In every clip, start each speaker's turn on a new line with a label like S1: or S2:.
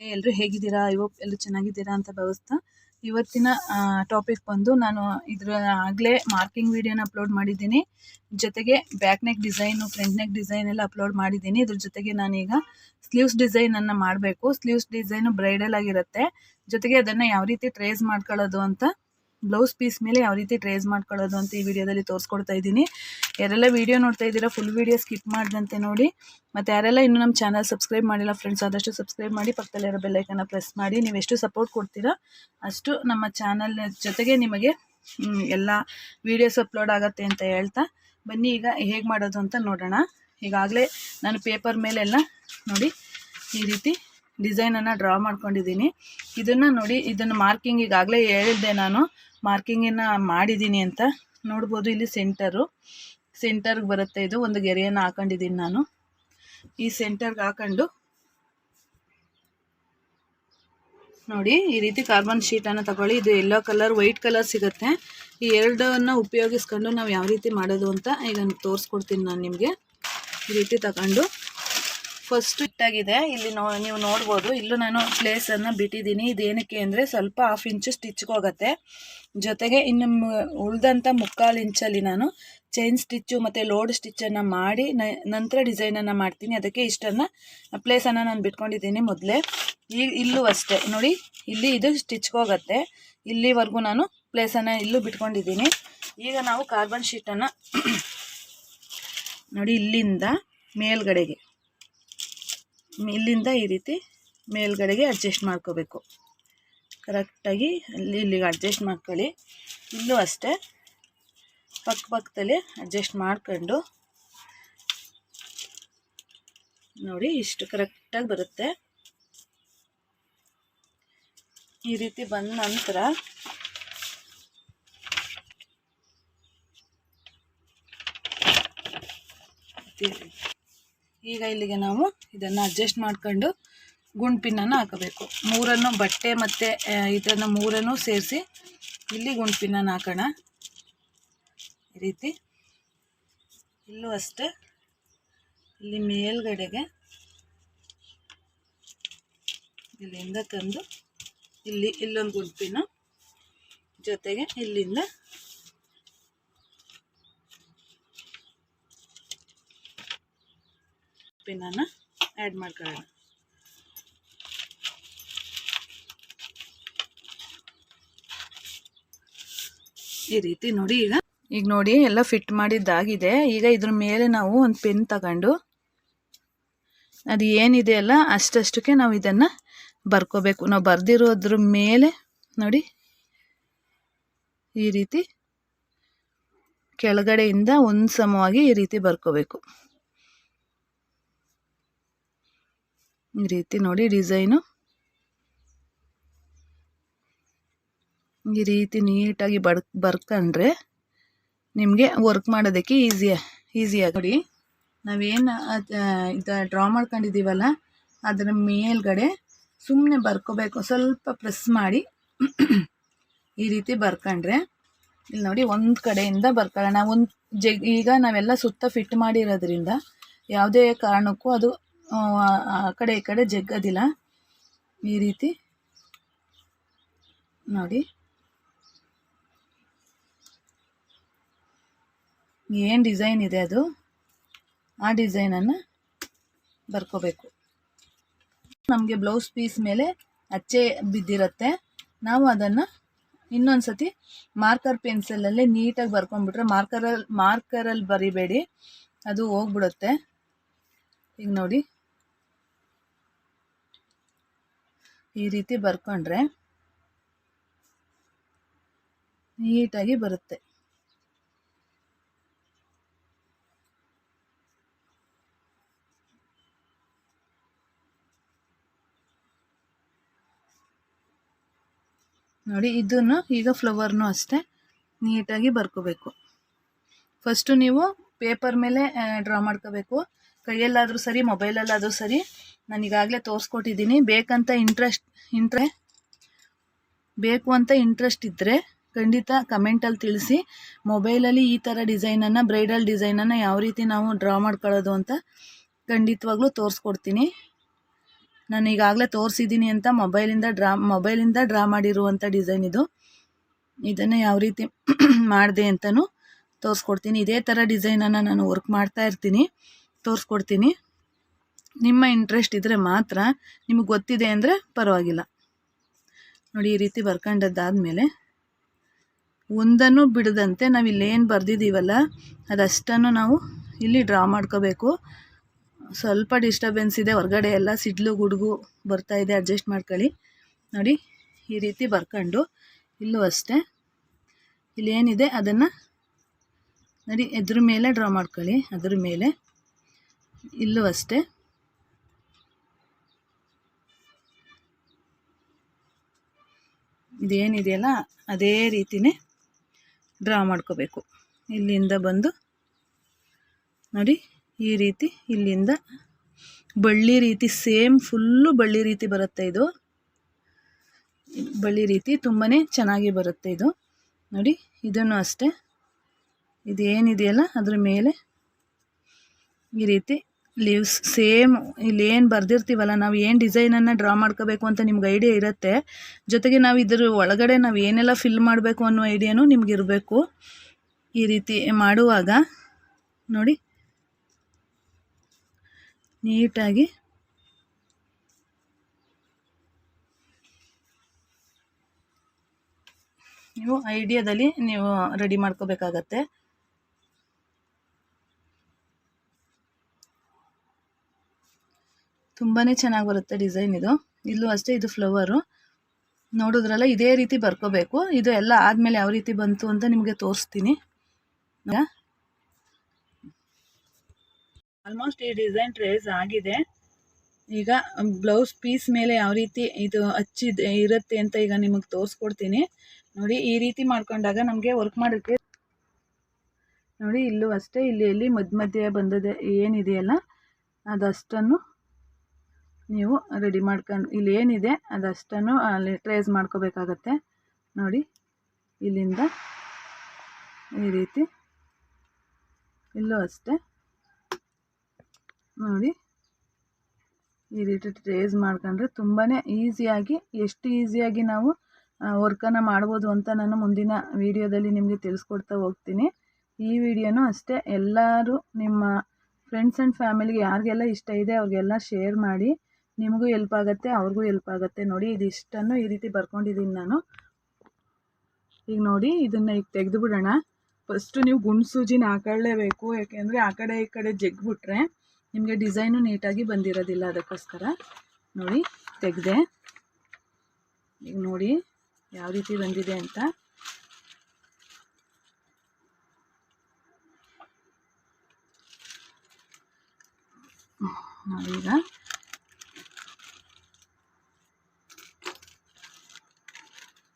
S1: ಎಲ್ಲರೂ ಹೇಗಿದ್ದೀರಾ? ಹೋಪ್ ಎಲ್ಲರೂ ಚೆನ್ನಾಗಿದ್ದೀರಾ ಅಂತ ಭಾವಿಸ್ತಾ ಇವತ್ತಿನ ಟಾಪಿಕ್ ಬಂದು ನಾನು ಇದರ ಆಗಲೇ ಮಾರ್ಕಿಂಗ್ ವಿಡಿಯೋನ ಅಪ್ಲೋಡ್ ಮಾಡಿದ್ದೀನಿ. ಜೊತೆಗೆ back neck design front neck design ಎಲ್ಲ ಅಪ್ಲೋಡ್ ಮಾಡಿದ್ದೀನಿ. ಇದ್ರ ಜೊತೆಗೆ ನಾನೀಗ ಸ್ಲೀವ್ಸ್ ಡಿಸೈನನ್ನು ಮಾಡಬೇಕು. ಸ್ಲೀವ್ಸ್ ಡಿಸೈನು ಬ್ರೈಡಲ್ ಆಗಿರುತ್ತೆ. ಜೊತೆಗೆ ಅದನ್ನು ಯಾವ ರೀತಿ ಟ್ರೇಸ್ ಮಾಡ್ಕೊಳ್ಳೋದು ಅಂತ ಬ್ಲೌಸ್ ಪೀಸ್ ಮೇಲೆ ಯಾವ ರೀತಿ ಟ್ರೇಸ್ ಮಾಡ್ಕೊಳ್ಳೋದು ಅಂತ ಈ ವಿಡಿಯೋದಲ್ಲಿ ತೋರಿಸ್ಕೊಡ್ತಾ ಇದ್ದೀನಿ. ಯಾರೆಲ್ಲ ವೀಡಿಯೋ ನೋಡ್ತಾ ಇದ್ದೀರಾ ಫುಲ್ ವೀಡಿಯೋ ಸ್ಕಿಪ್ ಮಾಡಿದಂತೆ ನೋಡಿ. ಮತ್ತು ಯಾರೆಲ್ಲ ಇನ್ನೂ ನಮ್ಮ ಚಾನಲ್ ಸಬ್ಸ್ಕ್ರೈಬ್ ಮಾಡಿಲ್ಲ ಫ್ರೆಂಡ್ಸ್ ಆದಷ್ಟು ಸಬ್ಸ್ಕ್ರೈಬ್ ಮಾಡಿ ಪಕ್ಕದಲ್ಲಿರೋ ಬೆಲ್ಲೈಕನ್ನ ಪ್ರೆಸ್ ಮಾಡಿ. ನೀವು ಎಷ್ಟು ಸಪೋರ್ಟ್ ಕೊಡ್ತೀರಾ, ಅಷ್ಟು ನಮ್ಮ ಚಾನಲ್ ಜೊತೆಗೆ ನಿಮಗೆ ಎಲ್ಲ ವೀಡಿಯೋಸ್ ಅಪ್ಲೋಡ್ ಆಗುತ್ತೆ ಅಂತ ಹೇಳ್ತಾ. ಬನ್ನಿ ಈಗ ಹೇಗೆ ಮಾಡೋದು ಅಂತ ನೋಡೋಣ. ಈಗಾಗಲೇ ನಾನು ಪೇಪರ್ ಮೇಲೆಲ್ಲ ನೋಡಿ ಈ ರೀತಿ ಡಿಸೈನನ್ನು ಡ್ರಾ ಮಾಡ್ಕೊಂಡಿದ್ದೀನಿ. ಇದನ್ನು ನೋಡಿ, ಇದನ್ನು ಮಾರ್ಕಿಂಗ್ ಈಗಾಗಲೇ ಹೇಳಿದ್ದೆ ನಾನು. ಮಾರ್ಕಿಂಗನ್ನು ಮಾಡಿದ್ದೀನಿ ಅಂತ ನೋಡ್ಬೋದು ಇಲ್ಲಿ ಸೆಂಟರು ಸೆಂಟರ್ಗೆ ಬರುತ್ತೆ ಇದು. ಒಂದು ಗೆರೆಯನ್ನು ಹಾಕೊಂಡಿದ್ದೀನಿ ನಾನು. ಈ ಸೆಂಟರ್ಗೆ ಹಾಕೊಂಡು ನೋಡಿ, ಈ ರೀತಿ ಕಾರ್ಬನ್ ಶೀಟನ್ನು ತಗೊಳ್ಳಿ. ಇದು ಎಲ್ಲೋ ಕಲರ್ ವೈಟ್ ಕಲರ್ ಸಿಗುತ್ತೆ. ಈ ಎರಡನ್ನು ಉಪಯೋಗಿಸ್ಕೊಂಡು ನಾವು ಯಾವ ರೀತಿ ಮಾಡೋದು ಅಂತ ಈಗ ತೋರಿಸ್ಕೊಡ್ತೀನಿ ನಾನು ನಿಮಗೆ. ಈ ರೀತಿ ತಗೊಂಡು. ಫಸ್ಟ್ ಇಟ್ಟಾಗಿದೆ. ಇಲ್ಲಿ ನೋ, ನೀವು ನೋಡ್ಬೋದು. ಇಲ್ಲೂ ನಾನು ಪ್ಲೇಸನ್ನು ಬಿಟ್ಟಿದ್ದೀನಿ. ಇದೇನಕ್ಕೆ ಅಂದರೆ ಸ್ವಲ್ಪ ಹಾಫ್ ಇಂಚು ಸ್ಟಿಚ್ಗೆ ಹೋಗುತ್ತೆ. ಜೊತೆಗೆ ಇನ್ನು ಉಳ್ದಂಥ ಮುಕ್ಕಾಲು ಇಂಚಲ್ಲಿ ನಾನು ಚೈನ್ ಸ್ಟಿಚ್ಚು ಮತ್ತು ಲೋಡ್ ಸ್ಟಿಚ್ಚನ್ನು ಮಾಡಿ ನಂತರ ಡಿಸೈನನ್ನು ಮಾಡ್ತೀನಿ. ಅದಕ್ಕೆ ಇಷ್ಟನ್ನು ಪ್ಲೇಸನ್ನು ನಾನು ಬಿಟ್ಕೊಂಡಿದ್ದೀನಿ ಮೊದಲೇ. ಈ, ಇಲ್ಲೂ ಅಷ್ಟೇ. ನೋಡಿ, ಇಲ್ಲಿ ಇದು ಸ್ಟಿಚ್ಗೆ ಹೋಗುತ್ತೆ. ಇಲ್ಲಿವರೆಗೂ ನಾನು ಪ್ಲೇಸನ್ನು ಇಲ್ಲೂ ಬಿಟ್ಕೊಂಡಿದ್ದೀನಿ. ಈಗ ನಾವು ಕಾರ್ಬನ್ ಶೀಟನ್ನು ನೋಡಿ, ಇಲ್ಲಿಂದ ಮೇಲ್ಗಡೆಗೆ. ಇಲ್ಲಿಂದ ಈ ರೀತಿ ಮೇಲ್ಗಡೆಗೆ ಅಡ್ಜಸ್ಟ್ ಮಾಡ್ಕೋಬೇಕು. ಕರೆಕ್ಟಾಗಿ ಅಲ್ಲಿ ಇಲ್ಲಿಗೆ ಅಡ್ಜಸ್ಟ್ ಮಾಡ್ಕೊಳ್ಳಿ. ಇಲ್ಲೂ ಅಷ್ಟೇ. ಪಕ್ಕ ಪಕ್ಕದಲ್ಲಿ ಅಡ್ಜಸ್ಟ್ ಮಾಡ್ಕೊಂಡು ನೋಡಿ ಇಷ್ಟು ಕರೆಕ್ಟಾಗಿ ಬರುತ್ತೆ. ಈ ರೀತಿ ಬಂದ ನಂತರ ಈಗ ಇಲ್ಲಿಗೆ ನಾವು ಇದನ್ನು ಅಡ್ಜಸ್ಟ್ ಮಾಡ್ಕೊಂಡು ಗುಂಡ್ ಪಿನ್ನನ್ನು ಹಾಕಬೇಕು. ಮೂರನ್ನು ಬಟ್ಟೆ ಮತ್ತು ಇದನ್ನು ಮೂರನ್ನು ಸೇರಿಸಿ ಇಲ್ಲಿ ಗುಂಡ್ ಪಿನ್ನನ್ನು ಹಾಕೋಣ. ಈ ರೀತಿ. ಇಲ್ಲೂ ಅಷ್ಟೇ. ಇಲ್ಲಿ ಮೇಲ್ಗಡೆಗೆ ಇಲ್ಲಿಂದ ತಂದು, ಇಲ್ಲಿ ಇಲ್ಲೊಂದು ಗುಂಪಿನ ಜೊತೆಗೆ ಇಲ್ಲಿಂದ ಪಿನ್ನ ಆ್ಯಡ್ ಮಾಡ್ಕೊಳ್ಳೋಣ. ಈ ರೀತಿ ನೋಡಿ ಈಗ. ಈಗ ನೋಡಿ, ಎಲ್ಲ ಫಿಟ್ ಮಾಡಿದ್ದಾಗಿದೆ. ಈಗ ಇದ್ರ ಮೇಲೆ ನಾವು ಒಂದು ಪೆನ್ ತಗೊಂಡು ಅದು ಏನಿದೆ ಅಲ್ಲ, ಅಷ್ಟಷ್ಟಕ್ಕೆ ನಾವು ಇದನ್ನು ಬರ್ಕೋಬೇಕು. ನಾವು ಬರೆದಿರೋದ್ರ ಮೇಲೆ ನೋಡಿ, ಈ ರೀತಿ ಕೆಳಗಡೆಯಿಂದ ಒಂದು ಸಮವಾಗಿ ಈ ರೀತಿ ಬರ್ಕೋಬೇಕು. ಈ ರೀತಿ ನೋಡಿ ಡಿಸೈನು. ಈ ರೀತಿ ನೀಟಾಗಿ ಬಡ್ ಬರ್ಕೊಂಡ್ರೆ ನಿಮಗೆ ವರ್ಕ್ ಮಾಡೋದಕ್ಕೆ ಈಸಿಯ ಈಸಿಯಾಗಿ ನೋಡಿ, ನಾವೇನು ಇದು ಡ್ರಾ ಮಾಡ್ಕೊಂಡಿದ್ದೀವಲ್ಲ, ಅದರ ಮೇಲ್ಗಡೆ ಸುಮ್ಮನೆ ಬರ್ಕೋಬೇಕು, ಸ್ವಲ್ಪ ಪ್ರೆಸ್ ಮಾಡಿ ಈ ರೀತಿ ಬರ್ಕೊಂಡ್ರೆ, ಇಲ್ಲಿ ನೋಡಿ ಒಂದು ಕಡೆಯಿಂದ ಬರ್ಕೊಳ್ಳೋಣ. ಒಂದು ಜಗ್, ಈಗ ನಾವೆಲ್ಲ ಸುತ್ತ ಫಿಟ್ ಮಾಡಿರೋದ್ರಿಂದ ಯಾವುದೇ ಕಾರಣಕ್ಕೂ ಅದು ಆ ಕಡೆ ಈ ಕಡೆ ಜಗ್ಗೋದಿಲ್ಲ. ಈ ರೀತಿ ನೋಡಿ. ಏನು ಡಿಸೈನ್ ಇದೆ ಅದು? ಆ ಡಿಸೈನನ್ನು ಬರ್ಕೋಬೇಕು. ನಮಗೆ ಬ್ಲೌಸ್ ಪೀಸ್ ಮೇಲೆ ಅಚ್ಚೆ ಬಿದ್ದಿರುತ್ತೆ. ನಾವು ಅದನ್ನು ಇನ್ನೊಂದು ಸತಿ ಮಾರ್ಕರ್ ಪೆನ್ಸಿಲಲ್ಲೇ ನೀಟಾಗಿ ಬರ್ಕೊಂಡ್ಬಿಟ್ರೆ ಮಾರ್ಕರಲ್ಲಿ ಮಾರ್ಕರಲ್ಲಿ ಬರಿಬೇಡಿ. ಅದು ಹೋಗ್ಬಿಡುತ್ತೆ. ಈಗ ನೋಡಿ. ಈ ರೀತಿ ಬರ್ಕೊಂಡ್ರೆ ನೀಟಾಗಿ ಬರುತ್ತೆ. ನೋಡಿ, ಇದನ್ನು ಈಗ ಫ್ಲವರ್ನು ಅಷ್ಟೇ ನೀಟಾಗಿ ಬರ್ಕೋಬೇಕು. ಫಸ್ಟು ನೀವು ಪೇಪರ್ ಮೇಲೆ ಡ್ರಾ ಮಾಡ್ಕೋಬೇಕು. ಕೈಯಲ್ಲಾದರೂ ಸರಿ ಮೊಬೈಲಲ್ಲಾದರೂ ಸರಿ, ನಾನು ಈಗಾಗಲೇ ತೋರಿಸ್ಕೊಟ್ಟಿದ್ದೀನಿ. ಬೇಕಂತ ಇಂಟ್ರೆಸ್ಟ್ ಇಂಟ್ರೆ ಬೇಕು ಅಂತ ಇಂಟ್ರೆಸ್ಟ್ ಇದ್ದರೆ ಖಂಡಿತ ಕಮೆಂಟಲ್ಲಿ ತಿಳಿಸಿ. ಮೊಬೈಲಲ್ಲಿ ಈ ಥರ ಡಿಸೈನನ್ನು ಬ್ರೈಡಲ್ ಡಿಸೈನನ್ನು ಯಾವ ರೀತಿ ನಾವು ಡ್ರಾ ಮಾಡ್ಕೊಳ್ಳೋದು ಅಂತ ಖಂಡಿತವಾಗ್ಲೂ ತೋರಿಸ್ಕೊಡ್ತೀನಿ. ನಾನು ಈಗಾಗಲೇ ತೋರಿಸಿದ್ದೀನಿ ಅಂತ ಮೊಬೈಲಿಂದ ಡ್ರಾ ಮೊಬೈಲಿಂದ ಡ್ರಾ ಮಾಡಿರುವಂಥ ಡಿಸೈನ್ ಇದು. ಇದನ್ನು ಯಾವ ರೀತಿ ಮಾಡಿದೆ ಅಂತಲೂ ತೋರಿಸ್ಕೊಡ್ತೀನಿ. ಇದೇ ಥರ ಡಿಸೈನನ್ನು ನಾನು ವರ್ಕ್ ಮಾಡ್ತಾ ಇರ್ತೀನಿ. ತೋರಿಸ್ಕೊಡ್ತೀನಿ. ನಿಮ್ಮ ಇಂಟ್ರೆಸ್ಟ್ ಇದ್ದರೆ ಮಾತ್ರ ನಿಮಗೆ ಗೊತ್ತಿದೆ ಅಂದರೆ ಪರವಾಗಿಲ್ಲ. ನೋಡಿ, ಈ ರೀತಿ ಬರ್ಕೊಂಡದ್ದಾದಮೇಲೆ ಒಂದನ್ನು ಬಿಡದಂತೆ ನಾವು ಇಲ್ಲೇನು ಬರೆದಿದ್ದೀವಲ್ಲ, ಅದಷ್ಟನ್ನು ನಾವು ಇಲ್ಲಿ ಡ್ರಾ ಮಾಡ್ಕೋಬೇಕು. ಸ್ವಲ್ಪ ಡಿಸ್ಟರ್ಬೆನ್ಸ್ ಇದೆ, ಹೊರಗಡೆ ಎಲ್ಲ ಸಿಡ್ಲು ಗುಡುಗು ಬರ್ತಾ ಇದೆ ಅಡ್ಜಸ್ಟ್ ಮಾಡ್ಕೊಳ್ಳಿ. ನೋಡಿ, ಈ ರೀತಿ ಬರ್ಕೊಂಡು, ಇಲ್ಲೂ ಅಷ್ಟೇ. ಇಲ್ಲಿ ಏನಿದೆ, ಅದನ್ನು ನೋಡಿ, ಎದ್ರ ಮೇಲೆ ಡ್ರಾ ಮಾಡ್ಕೊಳ್ಳಿ, ಅದ್ರ ಮೇಲೆ. ಇಲ್ಲೂ ಅಷ್ಟೇ. ಇದೇನಿದೆಯಲ್ಲ ಅದೇ ರೀತಿನೇ ಡ್ರಾ ಮಾಡ್ಕೋಬೇಕು. ಇಲ್ಲಿಂದ ಬಂದು ನೋಡಿ ಈ ರೀತಿ ಇಲ್ಲಿಂದ ಬಳ್ಳಿ ರೀತಿ ಸೇಮ್ ಫುಲ್ಲು ಬಳ್ಳಿ ರೀತಿ ಬರುತ್ತೆ ಇದು. ಬಳ್ಳಿ ರೀತಿ ತುಂಬಾ ಚೆನ್ನಾಗಿ ಬರುತ್ತೆ ಇದು. ನೋಡಿ, ಇದನ್ನು ಅಷ್ಟೇ. ಇದೇನಿದೆಯಲ್ಲ, ಅದ್ರ ಮೇಲೆ ಈ ರೀತಿ ಲೀವ್ಸ್ ಸೇಮ್ ಇಲ್ಲಿ ಏನು ಬರೆದಿರ್ತೀವಲ್ಲ, ನಾವು ಏನು ಡಿಸೈನನ್ನು ಡ್ರಾ ಮಾಡ್ಕೋಬೇಕು ಅಂತ ನಿಮ್ಗೆ ಐಡಿಯಾ ಇರುತ್ತೆ. ಜೊತೆಗೆ ನಾವು ಇದ್ರ ಒಳಗಡೆ ನಾವು ಏನೆಲ್ಲ ಫಿಲ್ ಮಾಡಬೇಕು ಅನ್ನೋ ಐಡಿಯಾನು ನಿಮ್ಗೆ ಇರಬೇಕು. ಈ ರೀತಿ ಮಾಡುವಾಗ, ನೋಡಿ ನೀಟಾಗಿ ನೀವು ಐಡಿಯಾದಲ್ಲಿ ನೀವು ರೆಡಿ ಮಾಡ್ಕೋಬೇಕಾಗತ್ತೆ. ತುಂಬಾ ಚೆನ್ನಾಗಿ ಬರುತ್ತೆ ಡಿಸೈನ್ ಇದು. ಇಲ್ಲೂ ಅಷ್ಟೇ ಇದು ಫ್ಲವರು. ನೋಡಿದ್ರಲ್ಲ ಇದೇ ರೀತಿ ಬರ್ಕೋಬೇಕು. ಇದು ಎಲ್ಲ ಆದಮೇಲೆ ಯಾವ ರೀತಿ ಬಂತು ಅಂತ ನಿಮಗೆ ತೋರಿಸ್ತೀನಿ. ಆಲ್ಮೋಸ್ಟ್ ಈ ಡಿಸೈನ್ ಟ್ರೇಸ್ ಆಗಿದೆ. ಈಗ ಬ್ಲೌಸ್ ಪೀಸ್ ಮೇಲೆ ಯಾವ ರೀತಿ ಇದು ಹಚ್ಚಿದ, ಇರುತ್ತೆ ಅಂತ ಈಗ ನಿಮಗೆ ತೋರಿಸ್ಕೊಡ್ತೀನಿ. ನೋಡಿ, ಈ ರೀತಿ ಮಾಡ್ಕೊಂಡಾಗ ನಮಗೆ ವರ್ಕ್ ಮಾಡೋಕ್ಕೆ ನೋಡಿ, ಇಲ್ಲೂ ಅಷ್ಟೇ, ಇಲ್ಲಿ ಎಲ್ಲಿ ಮಧ್ಯ ಮಧ್ಯೆ ಬಂದದೆ ಏನಿದೆಯಲ್ಲ, ಅದಷ್ಟನ್ನು ನೀವು ರೆಡಿ ಮಾಡ್ಕೊಂಡು, ಇಲ್ಲಿ ಏನಿದೆ, ಅದಷ್ಟನ್ನು ಅಲ್ಲಿ ಟ್ರೇಸ್ ಮಾಡ್ಕೋಬೇಕಾಗತ್ತೆ. ನೋಡಿ, ಇಲ್ಲಿಂದ ಈ ರೀತಿ, ಇಲ್ಲೂ ಅಷ್ಟೇ. ನೋಡಿ. ಈ ರೀತಿ ಟ್ರೇಸ್ ಮಾಡ್ಕೊಂಡ್ರೆ ತುಂಬಾ ಈಸಿಯಾಗಿ ಎಷ್ಟು ಈಸಿಯಾಗಿ ನಾವು ವರ್ಕನ್ನು ಮಾಡ್ಬೋದು ಅಂತ ನಾನು ಮುಂದಿನ ವೀಡಿಯೋದಲ್ಲಿ ನಿಮಗೆ ತಿಳಿಸ್ಕೊಡ್ತಾ ಹೋಗ್ತೀನಿ. ಈ ವಿಡಿಯೋನೂ ಅಷ್ಟೇ, ಎಲ್ಲರೂ ನಿಮ್ಮ ಫ್ರೆಂಡ್ಸ್ ಆ್ಯಂಡ್ ಫ್ಯಾಮಿಲಿಗೆ ಯಾರಿಗೆಲ್ಲ ಇಷ್ಟ ಇದೆ ಅವ್ರಿಗೆಲ್ಲ ಶೇರ್ ಮಾಡಿ, ನಿಮಗೂ ಎಲ್ಪ್ ಆಗುತ್ತೆ, ಅವ್ರಿಗೂ ಎಲ್ಪ್ ಆಗುತ್ತೆ ನೋಡಿ, ಇದಿಷ್ಟನ್ನು ಈ ರೀತಿ ಬರ್ಕೊಂಡಿದ್ದೀನಿ ನಾನು. ಈಗ ನೋಡಿ, ಇದನ್ನು ಈಗ ತೆಗೆದು ಬಿಡೋಣ ಫಸ್ಟು ನೀವು ಗುಂಡು ಸೂಜಿನ ಹಾಕೊಳ್ಳೇಬೇಕು, ಯಾಕೆಂದರೆ ಆ ಕಡೆ ಈ ಕಡೆ ಜಗ್ಬಿಟ್ರೆ ನಿಮಗೆ ಡಿಸೈನು ನೀಟಾಗಿ ಬಂದಿರೋದಿಲ್ಲ ಅದಕ್ಕೋಸ್ಕರ. ನೋಡಿ, ತೆಗೆದೆ. ಈಗ ನೋಡಿ ಯಾವ ರೀತಿ ಬಂದಿದೆ ಅಂತ. ನಾವೀಗ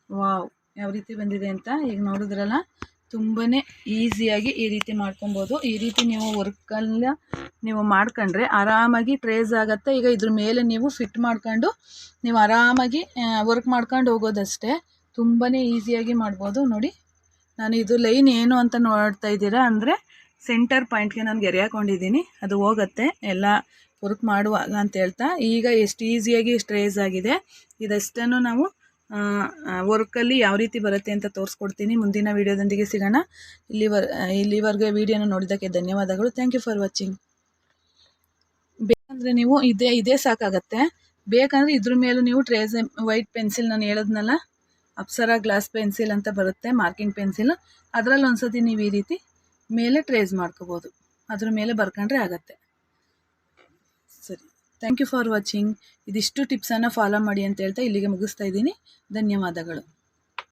S1: ವಾವ್, ಯಾವ ರೀತಿ ಬಂದಿದೆ ಅಂತ. ಈಗ ನೋಡಿದ್ರಲ್ಲ ತುಂಬಾ ಈಸಿಯಾಗಿ ಈ ರೀತಿ ಮಾಡ್ಕೊಬೋದು. ಈ ರೀತಿ ನೀವು ವರ್ಕಲ್ಲ ನೀವು ಮಾಡ್ಕೊಂಡ್ರೆ ಆರಾಮಾಗಿ ಟ್ರೇಸ್ ಆಗುತ್ತೆ. ಈಗ ಇದ್ರ ಮೇಲೆ ನೀವು ಫಿಟ್ ಮಾಡ್ಕೊಂಡು ನೀವು ಆರಾಮಾಗಿ ವರ್ಕ್ ಮಾಡ್ಕೊಂಡು ಹೋಗೋದಷ್ಟೇ. ತುಂಬಾ ಈಸಿಯಾಗಿ ಮಾಡ್ಬೋದು. ನೋಡಿ, ನಾನು ಇದು ಲೈನ್ ಏನು ಅಂತ ನೋಡ್ತಾ ಇದ್ದೀರಾ ಅಂದರೆ ಸೆಂಟರ್ ಪಾಯಿಂಟ್ಗೆ ನಾನು ಗೆರೆ ಹಾಕೊಂಡಿದ್ದೀನಿ ಅದು ಹೋಗುತ್ತೆ. ಎಲ್ಲ ವರ್ಕ್ ಮಾಡುವಾಗ ಅಂತ ಹೇಳ್ತಾ. ಈಗ ಎಷ್ಟು ಈಸಿಯಾಗಿ ಸ್ಟ್ರೇಸ್ ಆಗಿದೆ. ಇದಷ್ಟನ್ನು ನಾವು ವರ್ಕಲ್ಲಿ ಯಾವ ರೀತಿ ಬರುತ್ತೆ ಅಂತ ತೋರಿಸ್ಕೊಡ್ತೀನಿ. ಮುಂದಿನ ವೀಡಿಯೋದೊಂದಿಗೆ ಸಿಗೋಣ. ಇಲ್ಲಿವರ್, ಇಲ್ಲಿವರೆಗೆ ವೀಡಿಯೋನ ನೋಡಿದ್ದಕ್ಕೆ ಧನ್ಯವಾದಗಳು. ಥ್ಯಾಂಕ್ ಯು ಫಾರ್ ವಾಚಿಂಗ್ ಬೇಕಂದರೆ ನೀವು ಇದೇ ಇದೇ ಸಾಕಾಗತ್ತೆ. ಬೇಕಂದರೆ ಇದ್ರ ಮೇಲೂ ನೀವು ಟ್ರೇಸ್ ವೈಟ್ ಪೆನ್ಸಿಲ್ ನಾನು ಹೇಳೋದ್ನಲ್ಲ, ಅಪ್ಸರ ಗ್ಲಾಸ್ ಪೆನ್ಸಿಲ್ ಅಂತ ಬರುತ್ತೆ, ಮಾರ್ಕಿಂಗ್ ಪೆನ್ಸಿಲ್. ಅದರಲ್ಲಿ ಒಂದ್ಸತಿ ನೀವು ಈ ರೀತಿ ಮೇಲೆ ಟ್ರೇಸ್ ಮಾಡ್ಕೋಬೋದು. ಅದ್ರ ಮೇಲೆ ಬರ್ಕೊಂಡ್ರೆ ಆಗತ್ತೆ. ಸರಿ. ಥ್ಯಾಂಕ್ ಯು ಫಾರ್ ವಾಚಿಂಗ್ ಇದಿಷ್ಟು ಟಿಪ್ಸನ್ನು ಫಾಲೋ ಮಾಡಿ ಅಂತ ಹೇಳ್ತಾ ಇಲ್ಲಿಗೆ ಮುಗಿಸ್ತಾ ಇದ್ದೀನಿ. ಧನ್ಯವಾದಗಳು.